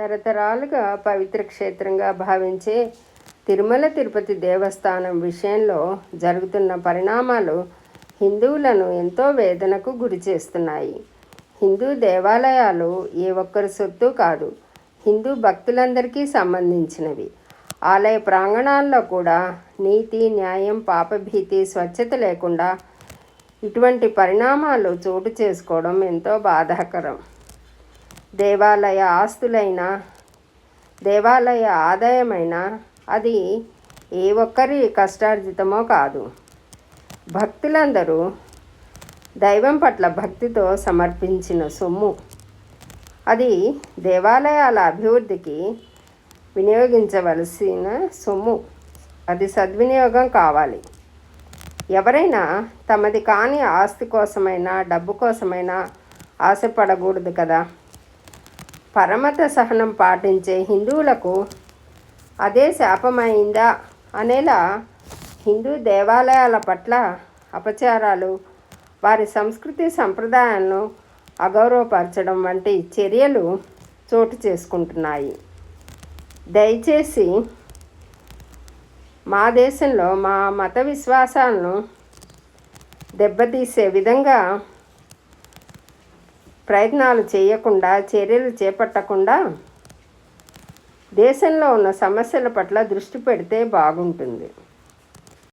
తరతరాలుగా పవిత్ర క్షేత్రంగా భావించే తిరుమల తిరుపతి దేవస్థానం విషయంలో జరుగుతున్న పరిణామాలు హిందువులను ఎంతో వేదనకు గురి చేస్తున్నాయి. హిందూ దేవాలయాలు ఏ ఒక్కరి సొత్తు కాదు హిందూ భక్తులందరికీ సంబంధించినవి. ఆలయ ప్రాంగణాల్లో కూడా నీతి న్యాయం పాపభీతి స్వచ్ఛత లేకుండా ఇటువంటి పరిణామాలు చోటు చేసుకోవడం ఎంతో బాధాకరం. దేవాలయ ఆస్తులైనా దేవాలయ ఆదాయమైన అది ఏ ఒక్కరి కష్టార్జితమో కాదు. భక్తులందరూ దైవం పట్ల భక్తితో సమర్పించిన సొమ్ము. అది దేవాలయాల అభివృద్ధికి వినియోగించవలసిన సొమ్ము. అది సద్వినియోగం కావాలి. ఎవరైనా తమది కాని ఆస్తి కోసమైనా డబ్బు కోసమైనా ఆశపడకూడదు కదా. పరమత సహనం పాటించే హిందువులకు అదే శాపమైందా అనేలా హిందూ దేవాలయాల పట్ల అపచారాలు వారి సంస్కృతి సంప్రదాయాలను అగౌరవపరచడం వంటి చర్యలు చోటు చేసుకుంటున్నాయి. దయచేసి మా దేశంలో మా మత విశ్వాసాలను దెబ్బతీసే విధంగా ప్రయత్నాలు చేయకుండా చర్యలు చేపట్టకుండా దేశంలో ఉన్న సమస్యల పట్ల దృష్టి పెడితే బాగుంటుంది.